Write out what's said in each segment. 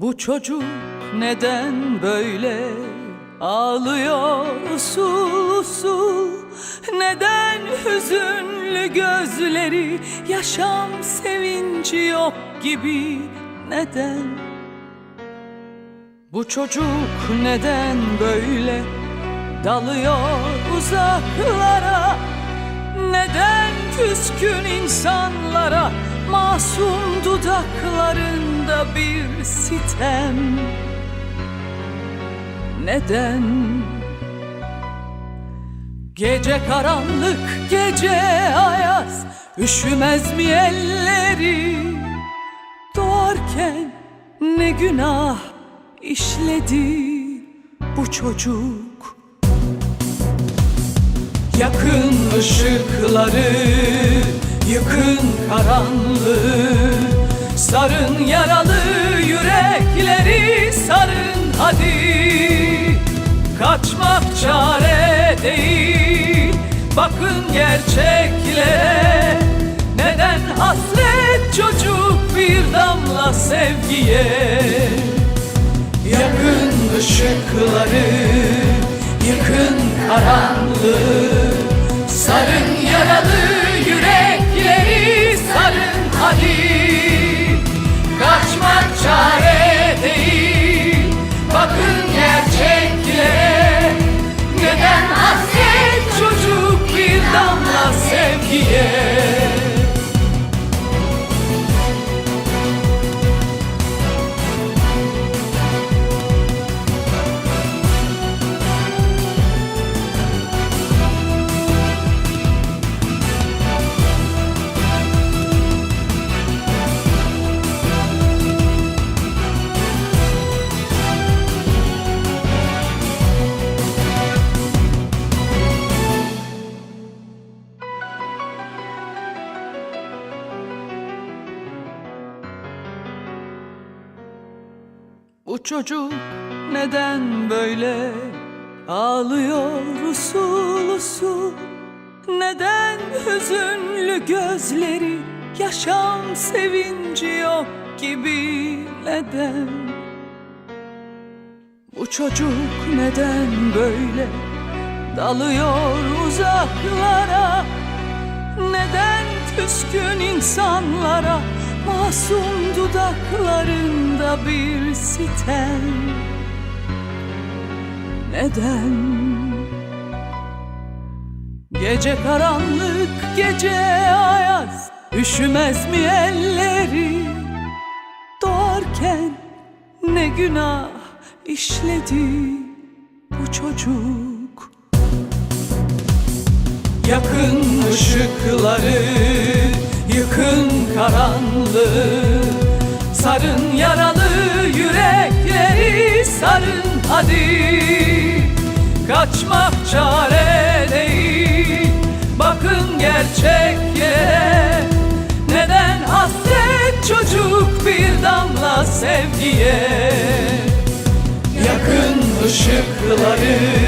Bu çocuk neden böyle ağlıyor? Usul usul Neden hüzünlü gözleri yaşam sevinci yok gibi? Neden? Bu çocuk neden böyle dalıyor uzaklara? Neden küskün insanlara masum dudaklarında bir sitem. Neden? Gece karanlık gece ayaz Üşümez mi elleri? Doğarken ne günah işledi bu çocuk Yakın ışıkları, yıkın karanlığı Sarın yaralı yürekleri sarın hadi. Kaçmak çare değil, bakın gerçeklere Neden hasret çocuk bir damla sevgiye? Yakın ışıkları, yıkın karanlığı Sarın yaralı yürekleri sarın hadi. Kaçmak çare Bu çocuk neden böyle ağlıyor usul usul? Neden hüzünlü gözleri yaşam sevinci yok gibi neden? Bu çocuk neden böyle dalıyor uzaklara? Neden küskün insanlara Masum dudaklarında bir sitem. Neden? Gece karanlık gece ayaz Üşümez mi elleri? Doğarken ne günah işledi bu çocuk? Yakın ışıkları, yıkın karanlığı Sarın yaralı yürekleri sarın hadi. Kaçmak çare değil, bakın gerçeklere Neden hasret çocuk bir damla sevgiye? Yakın ışıkları,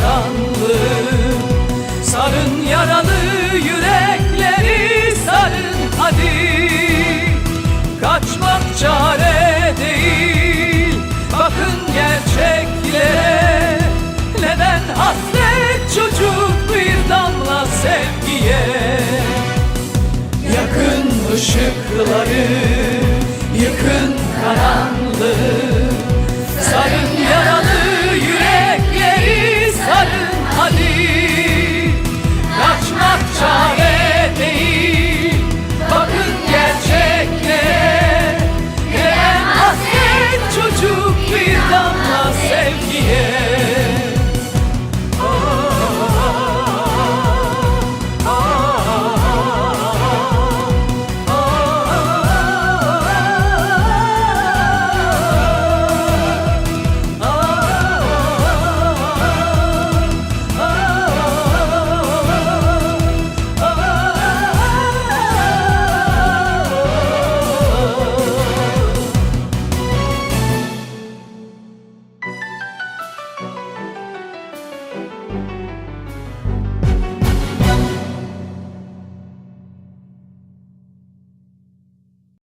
karanlık. Sarın yaralı